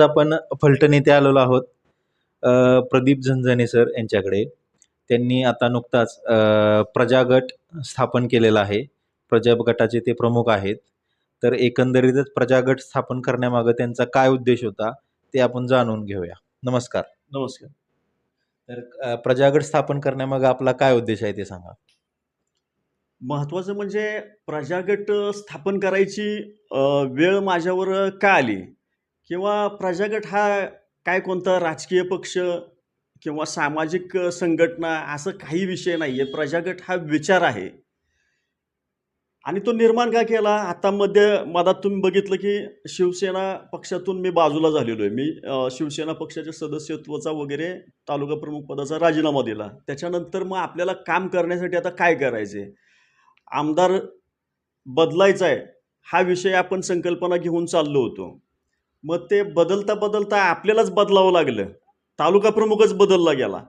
आज आपण फलटण येथे आलेलो आहोत. प्रदीप झंझणे सर यांच्याकडे. त्यांनी आता नुकताच प्रजागट स्थापन केलेला आहे. प्रजा गटाचे ते प्रमुख आहेत. तर एकंदरीतच प्रजागट स्थापन करण्यामागं त्यांचा काय उद्देश होता ते आपण जाणून घेऊया. नमस्कार. नमस्कार. तर प्रजागट स्थापन करण्यामागं आपला काय उद्देश आहे ते सांगा. महत्त्वाचं म्हणजे प्रजागट स्थापन करायची वेळ माझ्यावर का आली? किंवा प्रजागट हा काय कोणता राजकीय पक्ष किंवा सामाजिक संघटना असं काही विषय नाही आहे प्रजागट हा विचार आहे. आणि तो निर्माण का केला? आता मध्ये मधात तुम्ही बघितलं की शिवसेना पक्षातून मी बाजूला झालेलो आहे. मी शिवसेना पक्षाच्या सदस्यत्वाचा वगैरे तालुका प्रमुख पदाचा राजीनामा दिला. त्याच्यानंतर मग आपल्याला काम करण्यासाठी आता काय करायचे आमदार बदलायचा आहे हा विषय आपण संकल्पना घेऊन चाललो होतो. मग ते बदलता बदलता आपल्यालाच बदलावं लागलं. तालुका प्रमुखच बदलला गेला.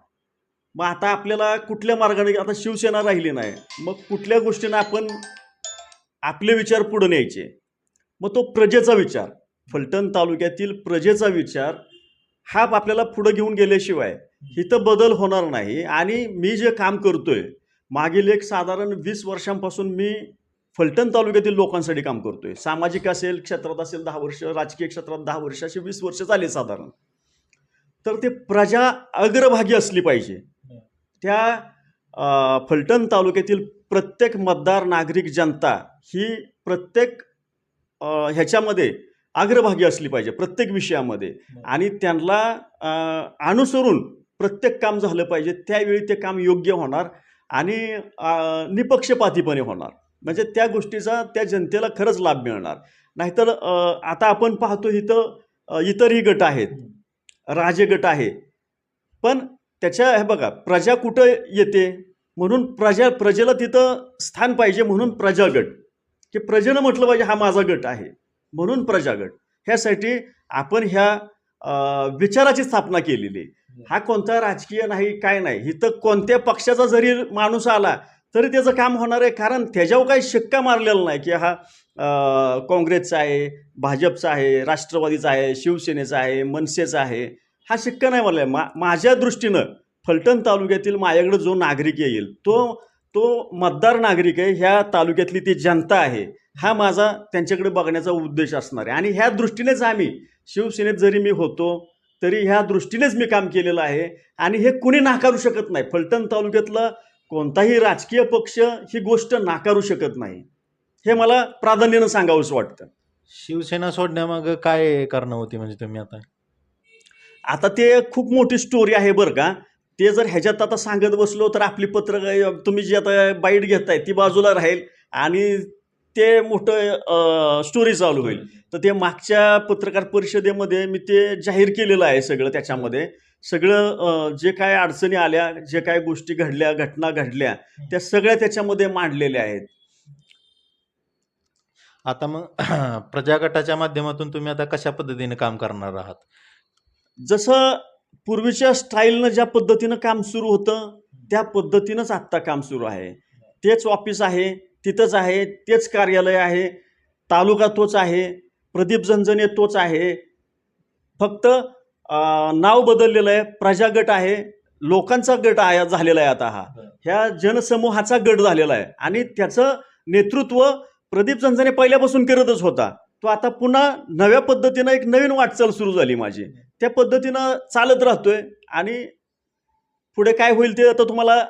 मग आता आपल्याला कुठल्या मार्गाने आता शिवसेना राहिली नाही. मग कुठल्या गोष्टीनं आपण आपले विचार पुढे न्यायचे? मग तो प्रजेचा विचार. फलटण तालुक्यातील प्रजेचा विचार हा आपल्याला पुढं घेऊन गेल्याशिवाय इथं बदल होणार नाही. आणि मी जे काम करतोय मागील एक साधारण वीस वर्षांपासून मी फलटण तालुक्यातील लोकांसाठी काम करतोय. सामाजिक असेल क्षेत्रात असेल दहा वर्ष राजकीय क्षेत्रात दहा वर्ष असे वीस वर्ष झाले साधारण. तर ते प्रजा अग्रभागी असली पाहिजे. त्या फलटण तालुक्यातील प्रत्येक मतदार नागरिक जनता ही प्रत्येक ह्याच्यामध्ये अग्रभागी असली पाहिजे प्रत्येक विषयामध्ये. आणि त्यांना अनुसरून प्रत्येक काम झालं पाहिजे त्यावेळी ते काम योग्य होणार आणि निपक्षपातीपणे होणार. म्हणजे त्या गोष्टीचा त्या जनतेला खरंच लाभ मिळणार. नाहीतर आता आपण पाहतो इथं इतरही गट आहेत. राजगट आहे. पण त्याच्या हे बघा प्रजा कुठं येते? म्हणून प्रजा प्रजेला तिथं स्थान पाहिजे म्हणून प्रजागट की प्रजेनं म्हटलं पाहिजे हा माझा गट आहे. म्हणून प्रजागट ह्यासाठी आपण ह्या विचाराची स्थापना केलेली हा कोणता राजकीय नाही काय नाही. इथं कोणत्या पक्षाचा जरी माणूस आला तरी त्याचं काम होणार आहे कारण त्याच्यावर काही शिक्का मारलेला नाही की हा काँग्रेसचा आहे भाजपचा आहे राष्ट्रवादीचा आहे शिवसेनेचा आहे मनसेचा आहे. हा शिक्का नाही मारला. मा माझ्या दृष्टीनं फलटण तालुक्यातील माझ्याकडे जो नागरिक येईल तो तो मतदार नागरिक आहे ह्या तालुक्यातली ती जनता आहे हा माझा त्यांच्याकडे बघण्याचा उद्देश असणार आहे. आणि ह्या दृष्टीनेच आम्ही शिवसेनेत जरी मी होतो तरी ह्या दृष्टीनेच मी काम केलेलं आहे. आणि हे कुणी नाकारू शकत नाही. फलटण तालुक्यातलं कोणताही राजकीय पक्ष ही गोष्ट नाकारू शकत नाही. हे मला प्राधान्यानं सांगावंसं वाटतं. शिवसेना सोडण्यामागं काय कारणं होती म्हणजे तुम्ही आता? आता ते खूप मोठी स्टोरी आहे बरं का. ते जर ह्याच्यात आता सांगत बसलो तर आपली पत्रक तुम्ही जी आता बाईट घेताय ती बाजूला राहील आणि ते मोठं स्टोरी चालू होईल. तर ते मागच्या पत्रकार परिषदेमध्ये मी ते जाहीर केलेलं आहे सगळं त्याच्यामध्ये. सगळं जे काय अडचणी आल्या जे काय गोष्टी घडल्या घटना घडल्या त्या सगळ्या त्याच्यामध्ये मांडलेल्या आहेत. आता मग प्रजागटाच्या माध्यमातून तुम्ही आता कशा पद्धतीने काम करणार आहात? जसं पूर्वीच्या स्टाईलनं ज्या पद्धतीनं काम सुरू होतं त्या पद्धतीनंच आत्ता काम सुरू आहे. तेच ऑफिस आहे तिथंच आहे तेच कार्यालय आहे तालुका तोच आहे प्रदीप झंझणे तोच आहे. फक्त नाव बदललेलं आहे प्रजागट आहे लोकांचा गट आहे झालेला आहे आता हा. ह्या जनसमूहाचा गट झालेला आहे. आणि त्याचं नेतृत्व प्रदीप झंझणे पहिल्यापासून करतच होता. तो आता पुन्हा नव्या पद्धतीनं एक नवीन वाटचाल सुरू झाली माझी. त्या पद्धतीनं चालत राहतोय. आणि पुढे काय होईल ते आता तुम्हाला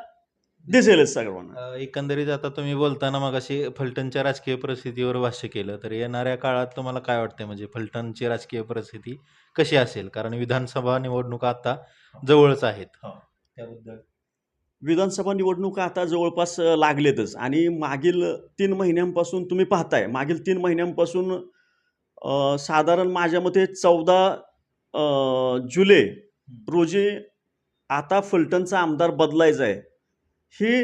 दिसेलच सर्वांना. अ, एकंदरीत आता तुम्ही बोलताना मग अशी फलटणच्या राजकीय परिस्थितीवर भाष्य केलं तर येणाऱ्या काळात तुम्हाला काय वाटतंय? म्हणजे फलटणची राजकीय परिस्थिती कशी असेल? कारण विधानसभा निवडणुका आता जवळच आहेत. हो. त्याबद्दल. विधानसभा निवडणुका आता जवळपास अ, लागलेतच. आणि मागील तीन महिन्यांपासून तुम्ही पाहताय मागील तीन महिन्यांपासून अ, साधारण माझ्या मते चौदा जुलै रोजी आता फलटणचा आमदार बदलायचा आहे. ही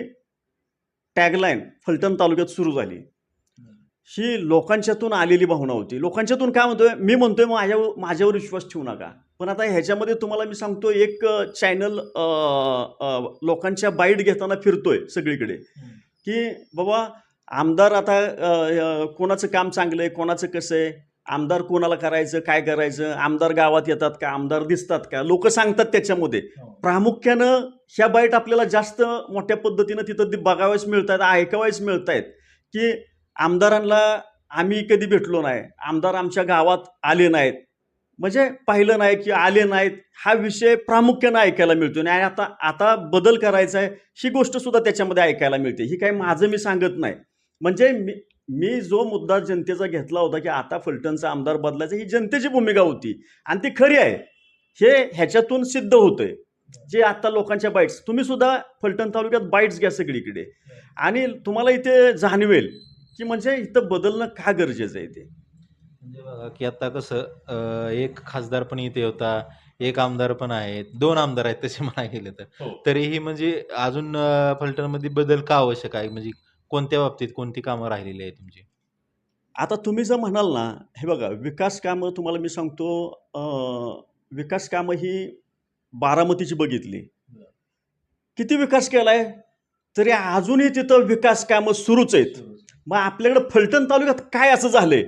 टॅगलाईन फलटण तालुक्यात सुरू झाली. ही लोकांच्यातून आलेली भावना होती. लोकांच्यातून काय म्हणतोय? मी म्हणतोय माझ्या माझ्यावर विश्वास ठेवू नका. पण आता ह्याच्यामध्ये तुम्हाला मी सांगतो एक चॅनल लोकांच्या बाईट घेताना फिरतोय सगळीकडे. की बाबा आमदार आता कोणाचं काम चांगलं आहे कोणाचं कसं आहे? आमदार कोणाला करायचं काय करायचं आमदार गावात येतात का आमदार दिसतात का? लोक सांगतात त्याच्यामध्ये. प्रामुख्यानं ह्या बाईट आपल्याला जास्त मोठ्या पद्धतीनं तिथं ते बघाव्यास मिळत आहेत ऐकावायस मिळत आहेत की आमदारांना आम्ही कधी भेटलो नाही आमदार आमच्या गावात आले नाहीत. म्हणजे पाहिलं नाही की आले नाहीत हा विषय प्रामुख्यानं ऐकायला मिळतो आणि आता आता बदल करायचा आहे ही गोष्ट सुद्धा त्याच्यामध्ये ऐकायला मिळते. ही काही माझं मी सांगत नाही. म्हणजे मी मी जो मुद्दा जनतेचा घेतला होता की आता फलटणचा आमदार बदलायचा ही जनतेची भूमिका होती. आणि ती खरी आहे. हे ह्याच्यातून सिद्ध होतंय. जे आता लोकांच्या बाईट्स तुम्ही सुद्धा फलटण तालुक्यात बाईट्स घ्या सगळीकडे. आणि तुम्हाला इथे जाणवेल की म्हणजे इथं बदलणं का गरजेचं आहे ते? म्हणजे बघा की आता कसं एक खासदार पण इथे होता एक आमदार पण आहेत दोन आमदार आहेत तसे म्हणायला गेले तर. हो. तरीही म्हणजे अजून फलटणमध्ये बदल का आवश्यक आहे? म्हणजे कोणत्या बाबतीत कोणती कामं राहिलेली आहे तुमची? आता तुम्ही जर म्हणाल ना हे बघा विकास कामं तुम्हाला मी सांगतो विकास कामं ही बारामतीची बघितली. किती विकास केलाय? तरी अजूनही तिथं विकास कामं सुरूच आहेत. मग आपल्याकडे फलटण तालुक्यात काय असं झालंय?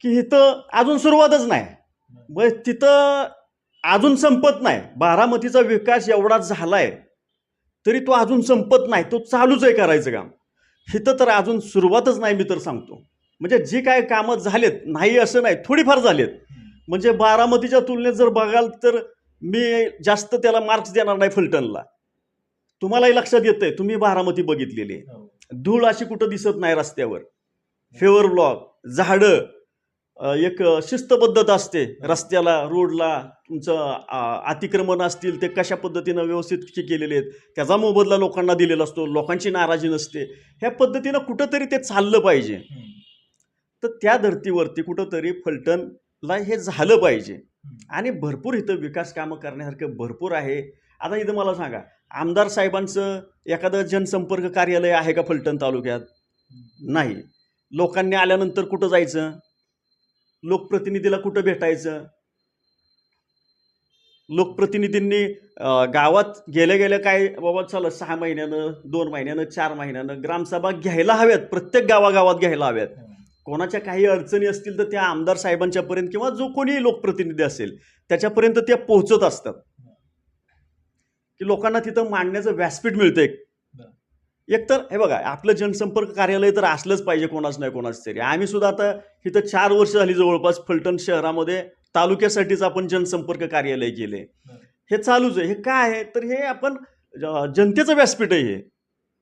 की इथं अजून सुरुवातच नाही. मग तिथं अजून संपत नाही. बारामतीचा विकास एवढा झालाय तरी तो अजून संपत नाही तो चालूच आहे करायचं काम. इथं तर अजून सुरुवातच नाही मी तर सांगतो. म्हणजे जी काय कामं झालेत नाही असं नाही थोडीफार झालेत. म्हणजे बारामतीच्या तुलनेत जर बघाल तर मी जास्त त्याला मार्क्स देणार नाही फलटणला. तुम्हालाही लक्षात येतंय तुम्ही बारामती बघितलेली. आहे. धूळ अशी कुठं दिसत नाही रस्त्यावर. फेवर ब्लॉक झाडं एक शिस्तबद्धत असते रस्त्याला रोडला. तुमचं अतिक्रमण असतील ते कशा पद्धतीनं व्यवस्थित केलेले आहेत त्याचा मोबदला लोकांना दिलेला असतो लोकांची नाराजी नसते ह्या पद्धतीनं कुठंतरी ते चाललं पाहिजे. तर त्या धर्तीवरती कुठंतरी फलटणला हे झालं पाहिजे. आणि भरपूर इथं विकास कामं करण्यासारखं भरपूर आहे. आता इथं मला सांगा आमदार साहेबांचं एखादं जनसंपर्क कार्यालय आहे का फलटण तालुक्यात? नाही. लोकांनी आल्यानंतर कुठं जायचं? लोकप्रतिनिधीला कुठं भेटायचं? लोकप्रतिनिधींनी गावात गेल्या गेल्या काय बाबा चला सहा महिन्यानं दोन महिन्यानं चार महिन्यानं ग्रामसभा घ्यायला हव्यात प्रत्येक गावागावात घ्यायला हव्यात. कोणाच्या काही अडचणी असतील तर त्या आमदार साहेबांच्यापर्यंत किंवा जो कोणी लोकप्रतिनिधी असेल त्याच्यापर्यंत त्या पोहोचत असतात. की लोकांना तिथं मांडण्याचं व्यासपीठ मिळतं एक एकतर हे बघा आपलं जनसंपर्क कार्यालय तर असलंच पाहिजे कोणाच नाही कोणाच तरी. आम्ही सुद्धा आता इथं चार वर्ष झाली जवळपास फलटण शहरामध्ये तालुक्यासाठीच आपण जनसंपर्क कार्यालय केले. हे चालूच आहे. हे काय आहे? तर हे आपण जनतेचं व्यासपीठ आहे.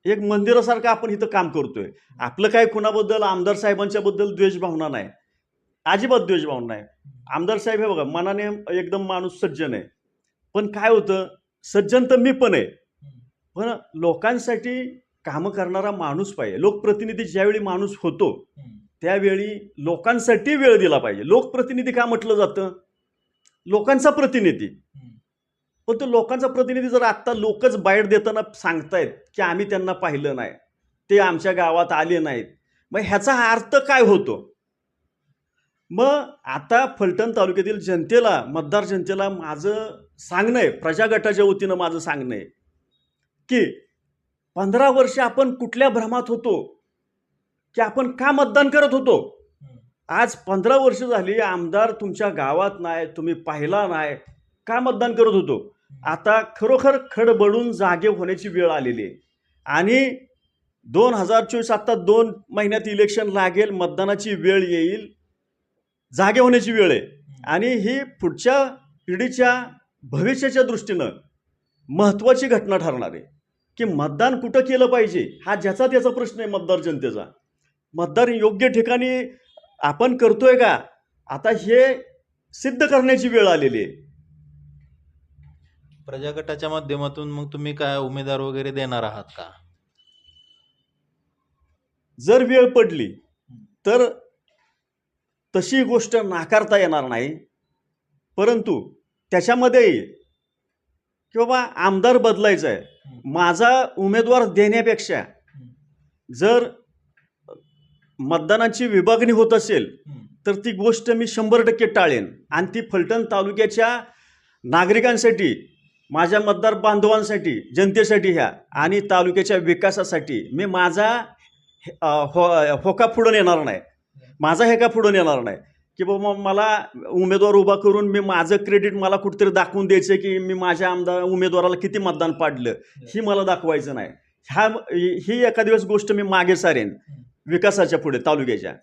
हे एक मंदिरासारखं आपण इथं काम करतोय. आपलं काय कुणाबद्दल? आमदार साहेबांच्या बद्दल द्वेषभावना नाही. अजिबात द्वेषभावना नाही. आमदार साहेब हे बघा मनाने एकदम माणूस सज्जन आहे. पण काय होतं? सज्जन तर मी पण आहे. पण लोकांसाठी कामं करणारा माणूस पाहिजे. लोकप्रतिनिधी ज्यावेळी माणूस होतो त्यावेळी लोकांसाठी वेळ दिला पाहिजे. लोकप्रतिनिधी का म्हटलं जातं? लोकांचा प्रतिनिधी. पण तो लोकांचा प्रतिनिधी जर आत्ता लोकच बाहेर देताना सांगतायत की आम्ही त्यांना पाहिलं नाही ते आमच्या गावात आले नाहीत मग ह्याचा अर्थ काय होतो? मग आता फलटण तालुक्यातील जनतेला मतदार जनतेला माझं सांगणं आहे प्रजा गटाच्या वतीनं माझं सांगणं आहे की पंधरा वर्ष आपण कुठल्या भ्रमात होतो? की आपण का मतदान करत होतो? आज पंधरा वर्ष झाली आमदार तुमच्या गावात नाही तुम्ही पाहिला नाही. का मतदान करत होतो? आता खरोखर खडबडून जागे होण्याची वेळ आलेली आहे. आणि दोन हजार चोवीस आता दोन महिन्यात इलेक्शन लागेल मतदानाची वेळ येईल जागे होण्याची वेळ आहे. आणि ही पुढच्या पिढीच्या भविष्याच्या दृष्टीनं महत्त्वाची घटना ठरणार आहे. की मतदान कुठं केलं पाहिजे? हा ज्याचा त्याचा प्रश्न आहे मतदार जनतेचा. मतदार योग्य ठिकाणी आपण करतोय का? आता हे सिद्ध करण्याची वेळ आलेली आहे. प्रजा गटाच्या माध्यमातून मग तुम्ही काय उमेदवार वगैरे देणार आहात का? जर वेळ पडली तर तशी गोष्ट नाकारता येणार नाही. परंतु त्याच्यामध्ये की बाबा आमदार बदलायचा आहे माझा उमेदवार देण्यापेक्षा जर मतदानाची विभागणी होत असेल तर ती गोष्ट मी शंभर टक्के टाळेन. आणि ती फलटण तालुक्याच्या नागरिकांसाठी माझ्या मतदार बांधवांसाठी जनतेसाठी ह्या आणि तालुक्याच्या विकासासाठी मी माझा हो होका पुढं येणार नाही. माझा हे का पुढं येणार नाही. की बाबा मला उमेदवार उभा करून मी माझं क्रेडिट मला कुठेतरी दाखवून द्यायचं की मी माझ्या आमदार उमेदवाराला किती मतदान पाडलं ही मला दाखवायचं नाही. ह्या ही एका दिवस गोष्ट मी मागे सारेन. विकासाच्या पुढे तालुक्याच्या.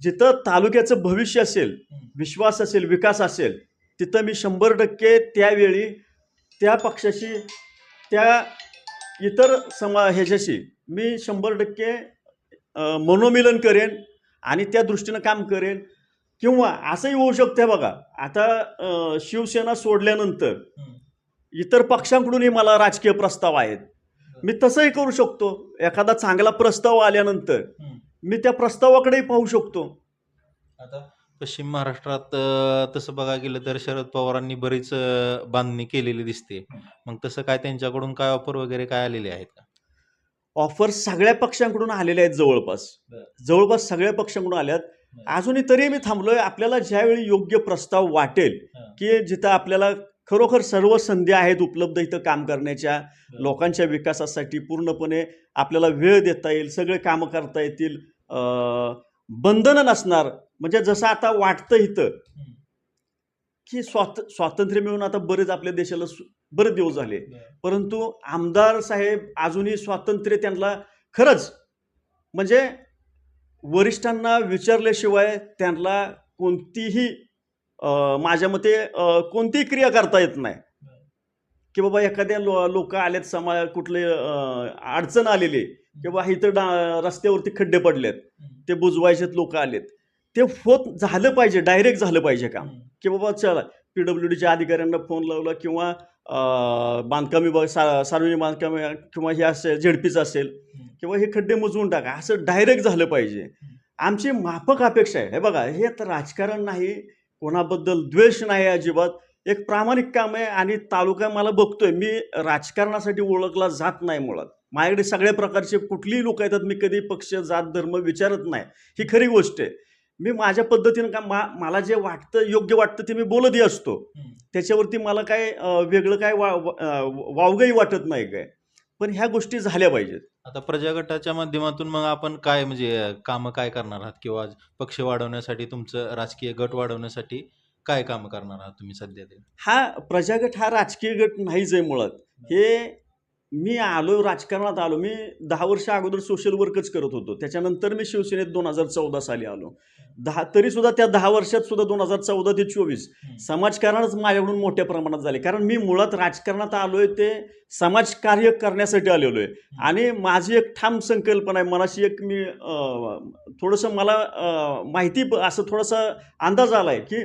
जिथं तालुक्याचं भविष्य असेल विश्वास असेल विकास असेल तिथं मी शंभर टक्के त्यावेळी त्या पक्षाशी त्या इतर समा ह्याच्याशी मी शंभर टक्के मनोमिलन करेन आणि त्या दृष्टीनं काम करेन. किंवा असंही होऊ शकतं बघा आता शिवसेना सोडल्यानंतर इतर पक्षांकडूनही मला राजकीय प्रस्ताव आहेत. मी तसंही करू शकतो. एखादा चांगला प्रस्ताव आल्यानंतर मी त्या प्रस्तावाकडेही पाहू शकतो. आता पश्चिम महाराष्ट्रात तसं बघायला गेलं तर शरद पवारांनी बरीच बांधणी केलेली दिसते. मग तसं काय त्यांच्याकडून काय ऑफर वगैरे काय आलेले आहेत का? ऑफर सगळ्या पक्षांकडून आलेले आहेत जवळपास. जवळपास सगळ्या पक्षांकडून आल्यात अजूनही तरी मी थांबलोय. आपल्याला ज्यावेळी योग्य प्रस्ताव वाटेल. की जिथं आपल्याला खरोखर सर्व संधी आहेत उपलब्ध इथं काम करण्याच्या. बरं. लोकांच्या विकासासाठी पूर्णपणे आपल्याला वेळ देता येईल सगळे कामं करता येतील. बंधनं नसणार. म्हणजे जसं आता वाटतं इथं की स्वात स्वातंत्र्य मिळून आता बरेच आपल्या देशाला बरेच दिवस झाले. परंतु आमदार साहेब अजूनही स्वातंत्र्य त्यांना खरंच म्हणजे वरिष्ठांना विचारल्याशिवाय त्यांना कोणतीही माझ्या मते कोणतीही क्रिया करता येत नाही. की बाबा एखाद्या लो लोक आलेत समा कुठले अडचण आलेली की बाबा इथं डा रस्त्यावरती खड्डे पडलेत ते बुजवायचेत लोक आलेत. ते होत झालं पाहिजे डायरेक्ट झालं पाहिजे काम. की बाबा चला पी डब्ल्यू डीच्या अधिकाऱ्यांना फोन लावला किंवा बांधकाम विभाग सा सार्वजनिक बांधकाम किंवा हे असेल झेडपीचं असेल किंवा हे खड्डे मोजवून टाका असं डायरेक्ट झालं पाहिजे. आमची माफक अपेक्षा आहे. हे बघा हे तर राजकारण नाही. कोणाबद्दल द्वेष नाही अजिबात. एक प्रामाणिक काम आहे आणि तालुका मला बघतोय. मी राजकारणासाठी ओळखला जात नाही मुळात. माझ्याकडे सगळ्या प्रकारचे कुठलीही लोक येतात मी कधी पक्ष जात धर्म विचारत नाही. ही खरी गोष्ट आहे. मी माझ्या पद्धतीनं का मा मला जे वाटतं योग्य वाटतं ते मी बोलतही असतो. त्याच्यावरती मला काय वेगळं काय वा वावगंही वाटत नाही काय. पण ह्या गोष्टी झाल्या पाहिजेत. आता प्रजा गटाच्या माध्यमातून मग आपण काय म्हणजे कामं काय करणार आहात? किंवा पक्ष वाढवण्यासाठी तुमचं राजकीय गट वाढवण्यासाठी काय कामं करणार आहात तुम्ही सध्या ते? हा प्रजागट हा राजकीय गट नाहीच आहे मुळात. हे मी आलो राजकारणात आलो. मी दहा वर्ष अगोदर सोशल वर्कच करत होतो. त्याच्यानंतर मी शिवसेनेत दोन हजार चौदा साली आलो. दहा तरी सुद्धा त्या दहा वर्षात सुद्धा दोन हजार चौदा ते चोवीस समाजकारणच माझ्याकडून मोठ्या प्रमाणात झाले. कारण मी मुळात राजकारणात आलो आहे ते समाजकार्य करण्यासाठी आलेलो आहे आणि माझी एक ठाम संकल्पना आहे मनाशी एक मी थोडंसं मला माहिती असं थोडासा अंदाज आला आहे की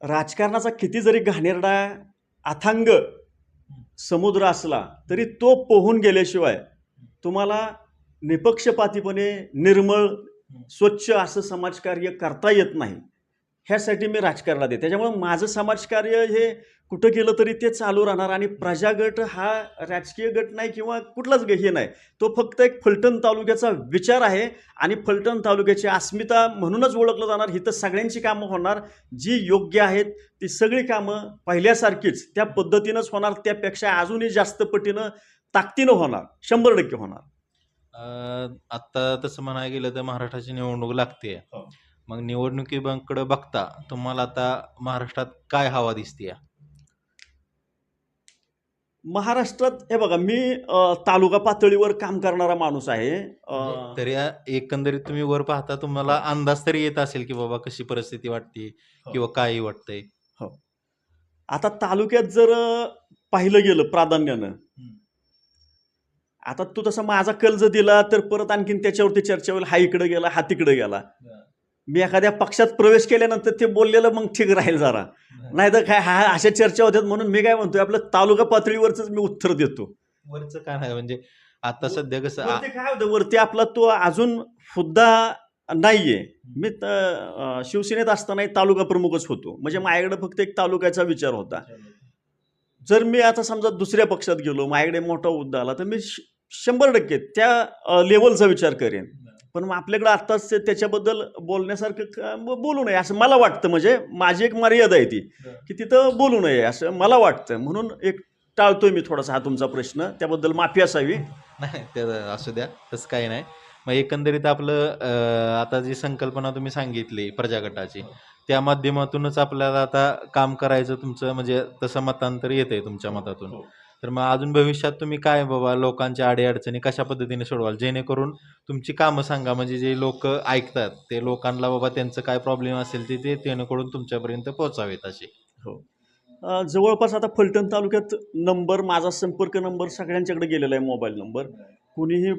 राजकारणाचा किती जरी घाणेरडा अथांग समुद्र असला तरी तो पोहून गेल्याशिवाय तुम्हाला निपक्षपातीपणे निर्मळ स्वच्छ असं समाजकार्य करता येत नाही. ह्यासाठी मी राजकारणात आहे. त्याच्यामुळे माझं समाजकार्य हे कुठं केलं तरी ते चालू राहणार आणि प्रजागट हा राजकीय गट नाही किंवा कुठलाच ग- हे नाही. तो फक्त एक फलटण तालुक्याचा विचार आहे आणि फलटण तालुक्याची अस्मिता म्हणूनच ओळखलं जाणार. ही तर सगळ्यांची कामं होणार. जी योग्य आहेत ती सगळी कामं पहिल्यासारखीच त्या पद्धतीनंच होणार. त्यापेक्षा अजूनही जास्त पटीनं ताकदीनं होणार. शंभर टक्के होणार. अ, आता तसं म्हणायला गेलं तर महाराष्ट्राची निवडणूक लागते हो. मग निवडणुकीकडे बघता तुम्हाला आता महाराष्ट्रात काय हवा दिसते महाराष्ट्रात हे बघा मी तालुका पातळीवर काम करणारा माणूस आहे. अ, तरी एकंदरीत तुम्ही वर पाहता तुम्हाला अंदाज तरी येत असेल की बाबा कशी परिस्थिती वाटते किंवा काय वाटतंय? आता तालुक्यात जर पाहिलं गेलं प्राधान्यानं आता तू तसा माझा कल जर दिला तर परत आणखीन त्याच्यावरती चर्चा होईल. हा इकडे गेला हा तिकडे गेला. मी एखाद्या पक्षात प्रवेश केल्यानंतर ते बोललेलं मग ठीक राहील जरा. नाही तर काय हा अशा चर्चा होत्यात म्हणून मी काय म्हणतोय आपलं तालुका पातळीवरच मी उत्तर देतो. वरचं काय नाही म्हणजे आता सध्या कसं काय होतं वरती आपला तो अजून सुद्धा नाहीये. मी शिवसेनेत असतानाही तालुका प्रमुखच होतो. म्हणजे माझ्याकडे फक्त एक तालुक्याचा विचार होता. जर मी आता समजा दुसऱ्या पक्षात गेलो माझ्याकडे मोठा मुद्दा आला तर मी शंभर टक्के त्या लेवलचा विचार करेन. पण मग आपल्याकडे आत्ताच त्याच्याबद्दल बोलण्यासारखं बोलू नये. असं मला वाटतं म्हणजे माझी एक मर्यादा आहे ती की तिथं बोलू नये. असं मला वाटतं. म्हणून एक टाळतोय मी थोडासा हा तुमचा प्रश्न. त्याबद्दल माफी असावी. नाही ते असू द्या. तसं काही नाही. मग एकंदरीत आपलं आता जी संकल्पना तुम्ही सांगितली प्रजागटाची त्या माध्यमातूनच आपल्याला आता काम करायचं तुमचं म्हणजे तसं मतांतर येतंय तुमच्या मतातून. हो. तर मग अजून भविष्यात तुम्ही काय बाबा लोकांच्या अडीअडचणी कशा पद्धतीने सोडवाल? जेणेकरून तुमची कामं सांगा म्हणजे जे लोक ऐकतात ते लोकांना बाबा त्यांचं काय प्रॉब्लेम असेल ते ते जेणेकरून तुमच्यापर्यंत पोहोचावेत असे. हो. जवळपास आता फलटण तालुक्यात नंबर माझा संपर्क नंबर सगळ्यांच्याकडे गेलेला आहे मोबाईल नंबर. कुणीही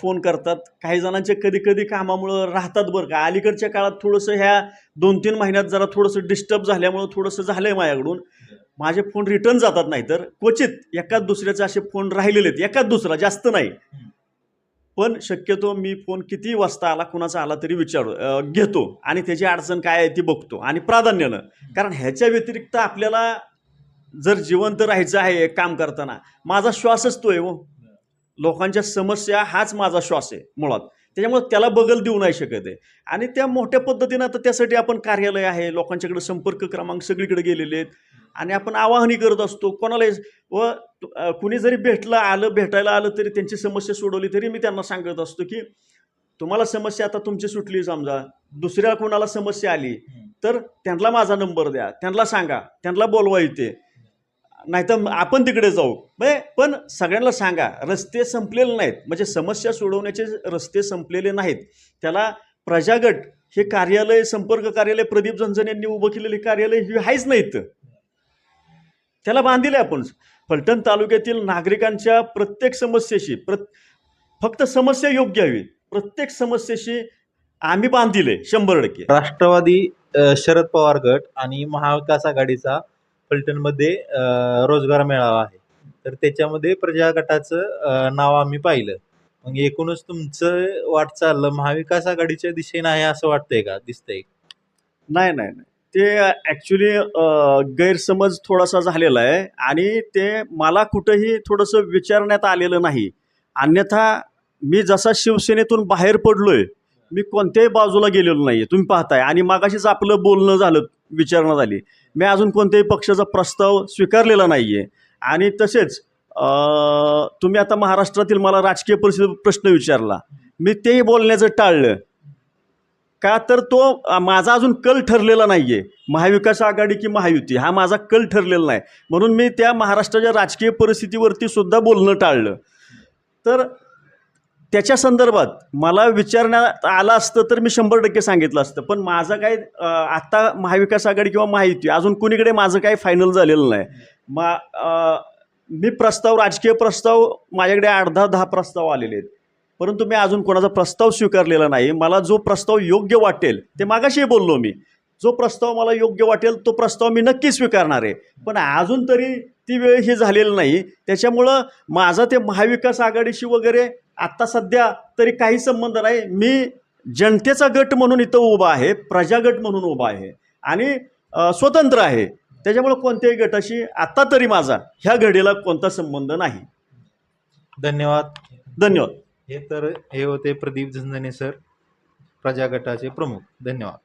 फोन करतात. काही जणांचे कधी कधी कामामुळं राहतात बरं का. अलीकडच्या काळात थोडंसं ह्या दोन तीन महिन्यात जरा थोडंसं डिस्टर्ब झाल्यामुळं थोडंसं झालं आहे माझ्याकडून. माझे फोन रिटर्न जातात नाही तर. क्वचित एकाच दुसऱ्याचे असे फोन राहिलेले आहेत. एकाच दुसरा जास्त नाही. पण शक्यतो मी फोन किती वाजता आला कुणाचा आला तरी विचारू घेतो. आणि त्याची अडचण काय आहे ती बघतो. आणि प्राधान्यानं. कारण ह्याच्या व्यतिरिक्त आपल्याला जर जिवंत राहायचं आहे काम करताना माझा श्वासच तो आहे हो. लोकांच्या समस्या हाच माझा श्वास आहे मुळात. त्याच्यामुळे त्याला बगल देऊ नाही शकत आहे. आणि त्या मोठ्या पद्धतीनं आता त्यासाठी आपण कार्यालय आहे. लोकांच्याकडे संपर्क क्रमांक सगळीकडे गेलेले आहेत. आणि आपण आवाहनही करत असतो कोणालाही व कुणी जरी भेटलं आलं भेटायला आलं तरी त्यांची समस्या सोडवली तरी मी त्यांना सांगत असतो की तुम्हाला समस्या आता तुमची सुटली समजा दुसऱ्या कोणाला समस्या आली तर त्यांना माझा नंबर द्या त्यांना सांगा त्यांना बोलवा इथे. नाहीतर आपण तिकडे जाऊ. म्हणजे पण सगळ्यांना सांगा रस्ते संपलेले नाहीत. म्हणजे समस्या सोडवण्याचे रस्ते संपलेले नाहीत. त्याला प्रजागट हे कार्यालय संपर्क कार्यालय प्रदीप झंझन यांनी उभं केलेले कार्यालय हे आहेच नाहीत. त्याला बांधिले आपण. फलटण तालुक्यातील नागरिकांच्या प्रत्येक समस्येशी प्र फक्त समस्या योग्य हवी. प्रत्येक समस्येशी आम्ही बांधिले शंभर टक्के. राष्ट्रवादी शरद पवार गट आणि महाविकास आघाडीचा फलटणमध्ये रोजगार मेळावा आहे. तर त्याच्यामध्ये प्रजा गटाचं नाव आम्ही पाहिलं. मग एकूणच तुमचं वाटचाल महाविकास आघाडीच्या दिशेने आहे असं वाटतंय का? दिसतंय. नाही नाही नाही. ते ॲक्च्युली गैरसमज थोडासा झालेला आहे आणि ते मला कुठंही थोडंसं विचारण्यात आलेलं नाही. अन्यथा मी जसा शिवसेनेतून बाहेर पडलो आहे मी कोणत्याही बाजूला गेलेलो नाही आहे तुम्ही पाहताय. आणि मागाशीच आपलं बोलणं झालं विचारणा झाली मी अजून कोणत्याही पक्षाचा प्रस्ताव स्वीकारलेला नाही आहे आणि तसेच तुम्ही आता महाराष्ट्रातील मला राजकीय परिस्थिती प्रश्न विचारला. मी तेही बोलण्याचं टाळलं. का तर तो माझा अजून कल ठरलेला नाही आहे महाविकास आघाडी की महायुती हा माझा कल ठरलेला नाही. म्हणून मी त्या महाराष्ट्राच्या राजकीय परिस्थितीवरती सुद्धा बोलणं टाळलं. तर त्याच्या संदर्भात मला विचारण्यात आलं असतं तर मी शंभर टक्के सांगितलं असतं. पण माझं काय आत्ता महाविकास आघाडी किंवा महायुती अजून कुणीकडे माझं काय फायनल झालेलं नाही. मा आ, मी प्रस्ताव राजकीय प्रस्ताव माझ्याकडे आठ दहा दहा प्रस्ताव आलेले आहेत. परंतु मी अजून कोणाचा प्रस्ताव स्वीकारलेला नाही. मला जो प्रस्ताव योग्य वाटेल ते मागाशी बोललो मी. जो प्रस्ताव मला योग्य वाटेल तो प्रस्ताव मी नक्की स्वीकारणार आहे. पण अजून तरी ती वेळ ही झालेली नाही. त्याच्यामुळं माझा ते महाविकास आघाडीशी वगैरे आत्ता सध्या तरी काही संबंध नाही. मी जनतेचा गट म्हणून इथं उभा आहे प्रजागट म्हणून उभा आहे आणि स्वतंत्र आहे. त्याच्यामुळं कोणत्याही गटाशी आत्ता तरी माझा ह्या घडीला कोणता संबंध नाही. धन्यवाद. धन्यवाद. हे तर हे होते प्रदीप झंझने सर प्रजा गटाचे प्रमुख. धन्यवाद.